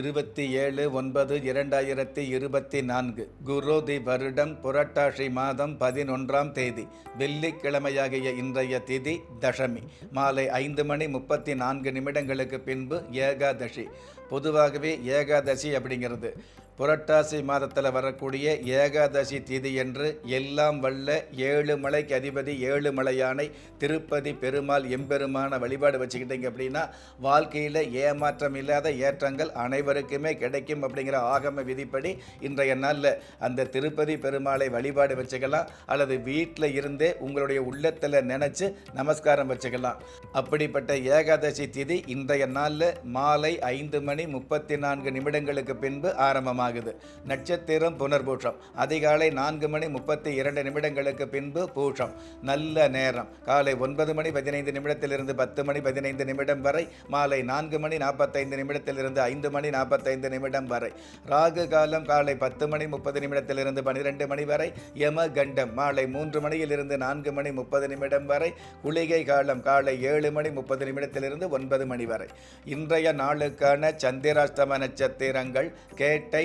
இருபத்தி ஏழு ஒன்பது இரண்டாயிரத்தி இருபத்தி நான்கு குரோதி வருடம் புரட்டாசி மாதம் பதினொன்றாம் தேதி வெள்ளிக்கிழமையாகிய இன்றைய திதி தசமி மாலை ஐந்து மணி முப்பத்தி நான்கு நிமிடங்களுக்கு பின்பு ஏகாதசி. பொதுவாகவே ஏகாதசி அப்படிங்கிறது. புரட்டாசி மாதத்தில் வரக்கூடிய ஏகாதசி திதி என்று எல்லாம் வல்ல ஏழு மலைக்கு அதிபதி ஏழு மலையானை திருப்பதி பெருமாள் எம்பெருமான வழிபாடு வச்சுக்கிட்டீங்க அப்படின்னா வாழ்க்கையில் ஏமாற்றம் இல்லாத ஏற்றங்கள் அனைவருக்குமே கிடைக்கும் அப்படிங்கிற ஆகம விதிப்படி இன்றைய நாளில் அந்த திருப்பதி பெருமாளை வழிபாடு வச்சுக்கலாம். அல்லது வீட்டில் இருந்தே உங்களுடைய உள்ளத்தில் நினச்சி நமஸ்காரம் வச்சுக்கலாம். அப்படிப்பட்ட ஏகாதசி திதி இன்றைய நாளில் மாலை ஐந்து மணி முப்பத்தி நான்கு நிமிடங்களுக்கு பின்பு ஆரம்பமாக ஆகுது. நட்சத்திரம் புனர்பூஷம் அதிகாலை நான்கு மணி முப்பத்தி இரண்டு நிமிடங்களுக்கு பின்பு பூஷம் நல்ல நேரம். காலை ஒன்பது மணி பதினைந்து நிமிடத்திலிருந்து பத்து மணி பதினைந்து நிமிடம் வரை மாலை நான்கு மணி நாற்பத்தைந்து நிமிடத்திலிருந்து ஐந்து மணி நாற்பத்தைந்து நிமிடம் வரை. ராகு காலம் காலை பத்து மணி முப்பது நிமிடத்திலிருந்து பனிரெண்டு மணி வரை யம கண்டம் மாலை மூன்று மணியிலிருந்து நான்கு மணி முப்பது நிமிடம் வரை குளிகை காலம் காலை ஏழு மணி முப்பது நிமிடத்திலிருந்து ஒன்பது மணி வரை. இன்றைய நாளுக்கான சந்திராஷ்டம நட்சத்திரங்கள் கேட்டை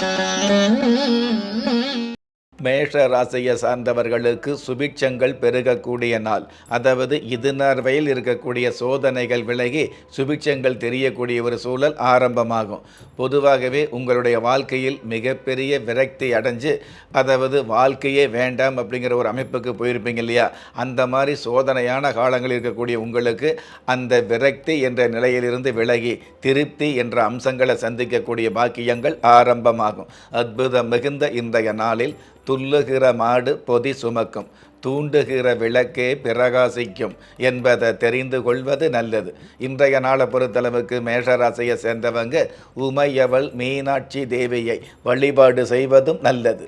Thank you. மேஷ ராசியை சார்ந்தவர்களுக்கு சுபிட்சங்கள் பெருகக்கூடிய நாள். அதாவது இது வரையில் இருக்கக்கூடிய சோதனைகள் விலகி சுபிட்சங்கள் தெரியக்கூடிய ஒரு சூழல் ஆரம்பமாகும். பொதுவாகவே உங்களுடைய வாழ்க்கையில் மிகப்பெரிய விரக்தி அடைஞ்சு அதாவது வாழ்க்கையே வேண்டாம் அப்படிங்கிற ஒரு அமைப்புக்கு போயிருப்பீங்க இல்லையா? அந்த மாதிரி சோதனையான காலங்கள் இருக்கக்கூடிய உங்களுக்கு அந்த விரக்தி என்ற நிலையிலிருந்து விலகி திருப்தி என்ற அம்சங்களை சந்திக்கக்கூடிய பாக்கியங்கள் ஆரம்பமாகும். அற்புதம் மிகுந்த இன்றைய நாளில் துள்ளுகிற மாடு பொதி சுமக்கும் தூண்டுகிற விளக்கே பிரகாசிக்கும் என்பதை தெரிந்து கொள்வது நல்லது. இன்றைய நாளை பொறுத்தளவுக்கு மேஷராசியை சேர்ந்தவங்க உமையவள் மீனாட்சி தேவியை வழிபாடு செய்வதும் நல்லது.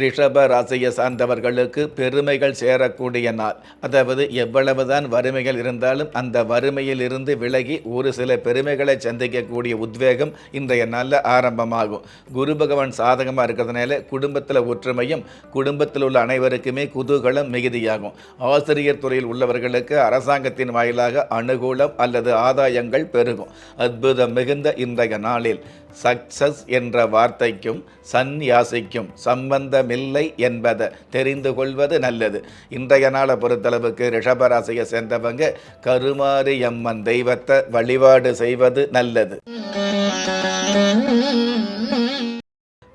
ரிஷப ராசியை சார்ந்தவர்களுக்கு பெருமைகள் சேரக்கூடிய நாள். அதாவது எவ்வளவுதான் வறுமைகள் இருந்தாலும் அந்த வறுமையில் இருந்து விலகி ஒரு சில பெருமைகளை சந்திக்கக்கூடிய உத்வேகம் இன்றைய நாளில் ஆரம்பமாகும். குரு பகவான் சாதகமாக இருக்கிறதுனால குடும்பத்தில் ஒற்றுமையும் குடும்பத்தில் உள்ள அனைவருக்குமே குதூகலம் மிகுதியாகும். ஆசிரியர் துறையில் உள்ளவர்களுக்கு அரசாங்கத்தின் வாயிலாக அனுகூலம் அல்லது ஆதாயங்கள் பெருகும். அற்புதம் மிகுந்த இன்றைய நாளில் சக்சஸ் என்ற வார்த்தைக்கும் சந்நியாசிக்கும் சம்பந்தமில்லை என்பதை தெரிந்து கொள்வது நல்லது. இன்றைய நாளை பொறுத்தளவுக்கு ரிஷபராசியை சேர்ந்தவங்க கருமாரி அம்மன் தெய்வத்தை வழிபாடு செய்வது நல்லது.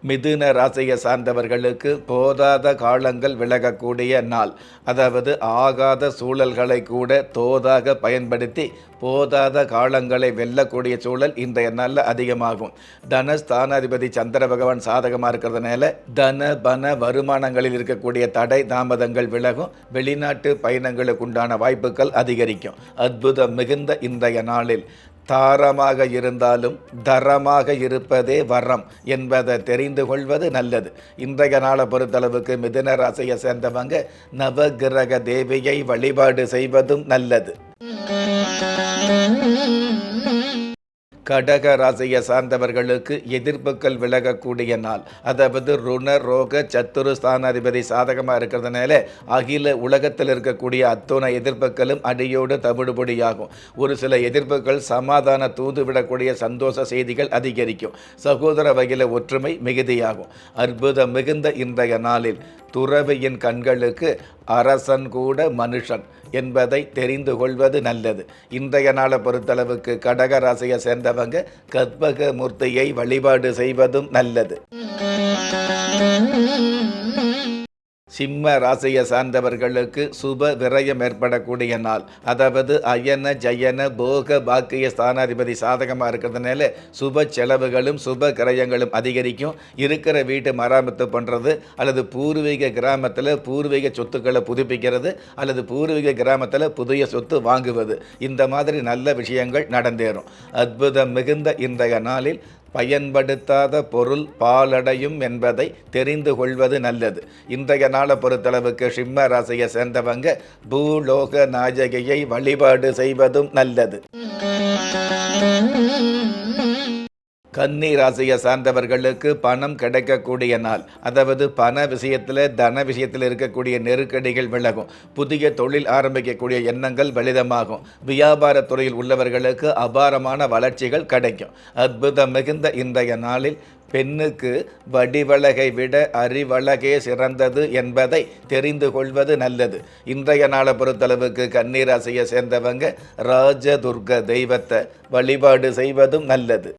மிதுன ராசியை சார்ந்தவர்களுக்கு போதாத காலங்கள் விலகக்கூடிய நாள். அதாவது ஆகாத சூழல்களை கூட தோதாக பயன்படுத்தி போதாத காலங்களை வெல்லக்கூடிய சூழல் இன்றைய நாளில் அதிகமாகும். தனஸ்தானாதிபதி சந்திர பகவான் சாதகமாக இருக்கிறதுனால தன பன வருமானங்களில் இருக்கக்கூடிய தடை தாமதங்கள் விலகும். வெளிநாட்டு பயணங்களுக்கு உண்டான வாய்ப்புகள் அதிகரிக்கும். அற்புதம் மிகுந்த இன்றைய நாளில். தாரமாக இருந்தாலும் தரமாக இருப்பதே வரம் என்பதை தெரிந்து கொள்வது நல்லது. இன்றைய நாளை பொறுத்தளவுக்கு மிதுன ராசியை சேர்ந்தவங்க நவகிரக தேவியை வழிபாடு செய்வதும் நல்லது. கடக ராசியை சார்ந்தவர்களுக்கு எதிர்ப்புகள் விலகக்கூடிய நாள். அதாவது ருண ரோக சத்துரு ஸ்தானாதிபதி சாதகமாக இருக்கிறதுனால அகில உலகத்தில் இருக்கக்கூடிய அத்தனை எதிர்ப்புகளும் அடியோடு தவிடுபடியாகும். ஒரு சில எதிர்ப்புகள் சமாதான தூது விடக்கூடிய சந்தோஷ செய்திகள் அதிகரிக்கும். சகோதர வகையில் ஒற்றுமை மிகுதியாகும். அற்புதம் மிகுந்த இன்றைய நாளில் துறவியின் கண்களுக்கு அரசன் கூட மனுஷன் என்பதை தெரிந்து கொள்வது நல்லது. இன்றைய நாளை பொறுத்தளவுக்கு கடகராசியை சேர்ந்தவங்க கற்பக மூர்த்தியை வழிபாடு செய்வதும் நல்லது. சிம்ம ராசியை சார்ந்தவர்களுக்கு சுப விரயம் ஏற்படக்கூடிய நாள். அதாவது அயன ஜயன போக பாக்கிய ஸ்தானாதிபதி சாதகமாக இருக்கிறதுனால சுப செலவுகளும் சுப கிரயங்களும் அதிகரிக்கும். இருக்கிற வீட்டு மராமத்து பண்ணுறது அல்லது பூர்வீக கிராமத்தில் பூர்வீக சொத்துக்களை புதுப்பிக்கிறது அல்லது பூர்வீக கிராமத்தில் புதிய சொத்து வாங்குவது. இந்த மாதிரி நல்ல விஷயங்கள் நடந்தேறும். அற்புதம் மிகுந்த இன்றைய நாளில் பயன்படுத்தாத பொருள் பாலடையும் என்பதை தெரிந்து கொள்வது நல்லது. இன்றைய நாளை பொறுத்தளவுக்கு சிம்ம ராசியை சேர்ந்தவங்க பூலோக நாயகியை வழிபாடு செய்வதும் நல்லது. கன்னி ராசியை சார்ந்தவர்களுக்கு பணம் கிடைக்கக்கூடிய நாள். அதாவது பண விஷயத்தில் தன விஷயத்தில் இருக்கக்கூடிய நெருக்கடிகள் விலகும். புதிய தொழில் ஆரம்பிக்கக்கூடிய எண்ணங்கள் வெளிதமாகும் வியாபாரத்துறையில் உள்ளவர்களுக்கு அபாரமான வளர்ச்சிகள் கிடைக்கும். அற்புதம் மிகுந்த இன்றைய நாளில் பெண்ணுக்கு வடிவழகை விட அறிவழகே சிறந்தது என்பதை தெரிந்து கொள்வது நல்லது. இன்றைய நாளை பொறுத்தளவுக்கு கன்னிராசியை சேர்ந்தவங்க ராஜதுர்க தெய்வத்தை வழிபாடு செய்வதும் நல்லது.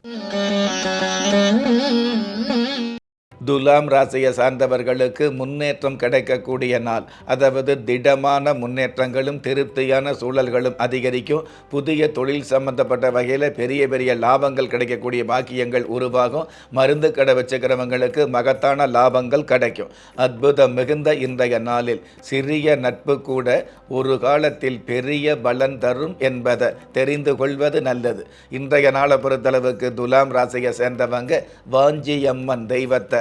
துலாம் ராசியை சார்ந்தவர்களுக்கு முன்னேற்றம் கிடைக்கக்கூடிய நாள். அதாவது திடமான முன்னேற்றங்களும் திருப்தியான சூழல்களும் அதிகரிக்கும். புதிய தொழில் சம்பந்தப்பட்ட வகையில் பெரிய பெரிய லாபங்கள் கிடைக்கக்கூடிய பாக்கியங்கள் உருவாகும். மருந்து கடை வச்சுக்கிறவங்களுக்கு மகத்தான லாபங்கள் கிடைக்கும். அற்புதம் மிகுந்த இன்றைய நாளில் சிறிய நட்பு கூட ஒரு காலத்தில் பெரிய பலன் தரும் என்பதை தெரிந்து கொள்வது நல்லது. இன்றைய நாளை பொறுத்தளவுக்கு துலாம் ராசியை சேர்ந்தவங்க வாஞ்சியம்மன் தெய்வத்தை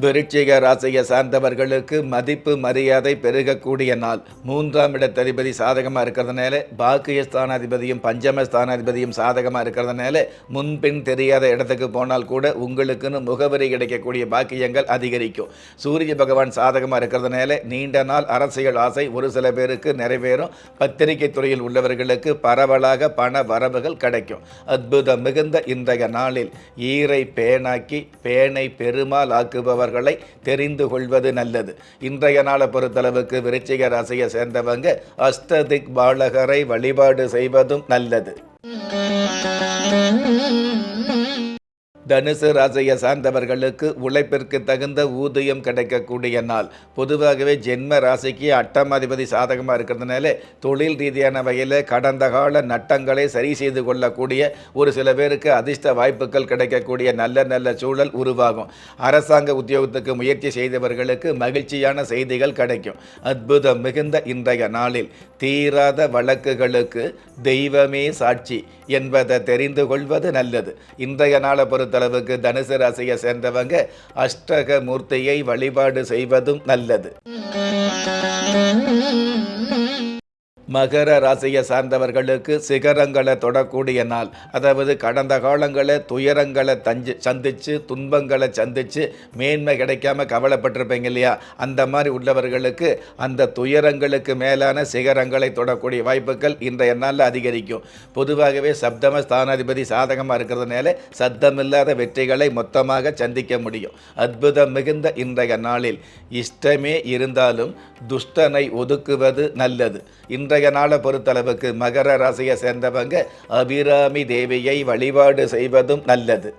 விருச்சிக ராசியை சார்ந்தவர்களுக்கு மதிப்பு மரியாதை பெருகக்கூடிய நாள். மூன்றாம் இடத்ததிபதி சாதகமாக இருக்கிறதுனால பாக்கிய ஸ்தானாதிபதியும் பஞ்சம ஸ்தானாதிபதியும் சாதகமாக இருக்கிறதுனால முன்பின் தெரியாத இடத்துக்கு போனால் கூட உங்களுக்குன்னு முகவரி கிடைக்கக்கூடிய பாக்கியங்கள் அதிகரிக்கும். சூரிய பகவான் சாதகமாக இருக்கிறதுனால நீண்ட நாள் அரசியல் ஆசை ஒரு சில பேருக்கு நிறைவேறும். பத்திரிகை துறையில் உள்ளவர்களுக்கு பரவலாக பண வரவுகள் கிடைக்கும். அற்புதம் மிகுந்த இன்றைய நாளில் ஈரை பேனாக்கி பேனை பெருமாள் ஆக்குபவர் அவர்களை தெரிந்து கொள்வது நல்லது. இன்றைய நாளை பொறுத்தளவுக்கு விருச்சிக ராசியை சேர்ந்தவங்க அஷ்டதிக் பாலகரை வழிபாடு செய்வதும் நல்லது. தனுசு ராசியை சார்ந்தவர்களுக்கு உழைப்பிற்கு தகுந்த ஊதியம் கிடைக்கக்கூடிய நாள். பொதுவாகவே ஜென்ம ராசிக்கு அட்டமாதிபதி சாதகமாக இருக்கிறதுனால தொழில் ரீதியான வகையில் கடந்த கால நட்டங்களை சரி செய்து கொள்ளக்கூடிய ஒரு சில பேருக்கு அதிர்ஷ்ட வாய்ப்புகள் கிடைக்கக்கூடிய நல்ல நல்ல சூழல் உருவாகும். அரசாங்க உத்தியோகத்துக்கு முயற்சி செய்தவர்களுக்கு மகிழ்ச்சியான செய்திகள் கிடைக்கும். அற்புதம் மிகுந்த இன்றைய நாளில். தீராத வழக்குகளுக்கு தெய்வமே சாட்சி என்பதை தெரிந்து கொள்வது நல்லது. இன்றைய நாளை அளவுக்கு தனுசு ராசியை சேர்ந்தவங்க அஷ்டக மூர்த்தியை வழிபாடு செய்வதும் நல்லது. மகர ராசியை சார்ந்தவர்களுக்கு சிகரங்களை தொடக்கூடிய நாள். அதாவது கடந்த காலங்களில் துயரங்களை தஞ்சு சந்தித்து துன்பங்களை சந்தித்து மேன்மை கிடைக்காம கவலைப்பட்டிருப்பீங்க இல்லையா? அந்த மாதிரி உள்ளவர்களுக்கு அந்த துயரங்களுக்கு மேலான சிகரங்களை தொடக்கூடிய வாய்ப்புகள் இன்றைய நாளில் அதிகரிக்கும். பொதுவாகவே சப்தம ஸ்தானாதிபதி சாதகமாக இருக்கிறதுனால சத்தமில்லாத வெற்றிகளை மொத்தமாக சந்திக்க முடியும். அற்புதம் மிகுந்த இன்றைய நாளில். இஷ்டமே இருந்தாலும் துஷ்டனை ஒதுக்குவது நல்லது. இன்றைய நாளை பொறுத்தளவுக்கு மகர ராசியை சேர்ந்தவங்க அபிராமி தேவியை வழிபாடு செய்வதும் நல்லது.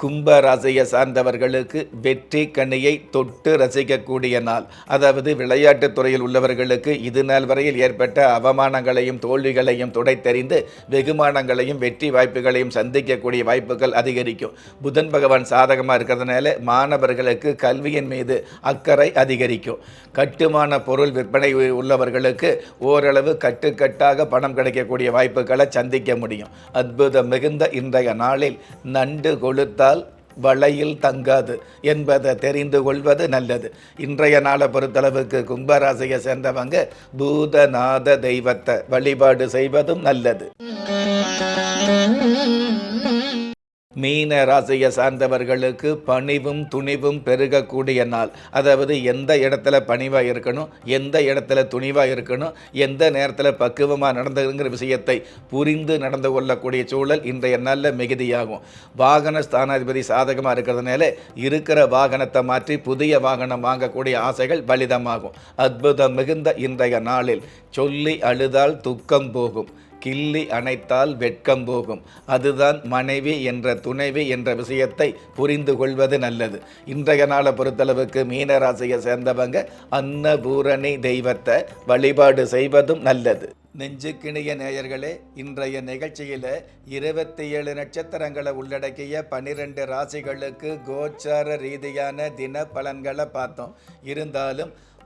கும்ப ராசியை சார்ந்தவர்களுக்கு வெற்றி கனியை தொட்டு ரசிக்கக்கூடிய நாள். அதாவது விளையாட்டுத் துறையில் உள்ளவர்களுக்கு இது நாள் வரையில் ஏற்பட்ட அவமானங்களையும் தோல்விகளையும் துடைத்தறிந்து வெகுமானங்களையும் வெற்றி வாய்ப்புகளையும் சந்திக்கக்கூடிய வாய்ப்புகள் அதிகரிக்கும். புதன் பகவான் சாதகமாக இருக்கிறதுனால மாணவர்களுக்கு கல்வியின் மீது அக்கறை அதிகரிக்கும். கட்டுமான பொருள் விற்பனை உள்ளவர்களுக்கு ஓரளவு கட்டுக்கட்டாக பணம் கிடைக்கக்கூடிய வாய்ப்புகளை சந்திக்க முடியும். அற்புதம் மிகுந்த இன்றைய நாளில் நண்டு கொளுத்தா வளையில் தங்காது என்பதை தெரிந்து கொள்வது நல்லது. இன்றைய நாளை பொறுத்தளவுக்கு கும்பராசியை சேர்ந்தவங்க பூதநாத தெய்வத்தை வழிபாடு செய்வதும் நல்லது. மீன ராசியை சார்ந்தவர்களுக்கு பணிவும் துணிவும் பெருகக்கூடிய நாள். அதாவது எந்த இடத்துல பணிவாக இருக்கணும் எந்த இடத்துல துணிவாக இருக்கணும் எந்த நேரத்தில் பக்குவமாக நடந்துங்கிற விஷயத்தை புரிந்து நடந்து கொள்ளக்கூடிய சூழல் இன்றைய நாளில் மிகுதியாகும். வாகன ஸ்தானாதிபதி சாதகமாக இருக்கிறதுனால இருக்கிற வாகனத்தை மாற்றி புதிய வாகனம் வாங்கக்கூடிய ஆசைகள் பலிதமாகும் அற்புதம் மிகுந்த இன்றைய நாளில். சொல்லி அழுதால் துக்கம் போகும். கிள்ளி அணைத்தால் வெட்கம் போகும். அதுதான் மனைவி என்ற துணைவி என்ற விஷயத்தை புரிந்து கொள்வது நல்லது. இன்றைய நாளை பொறுத்தளவுக்கு மீனராசியை சேர்ந்தவங்க அன்னபூரணி தெய்வத்தை வழிபாடு செய்வதும் நல்லது. நெஞ்சுக்கிணிய நேயர்களே இன்றைய நிகழ்ச்சியில் இருபத்தி ஏழு நட்சத்திரங்களை உள்ளடக்கிய பன்னிரெண்டு ராசிகளுக்கு கோச்சார ரீதியான தின பலன்களை பார்த்தோம். இருந்தாலும்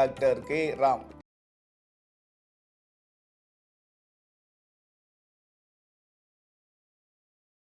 டாக்டர் கே ராம்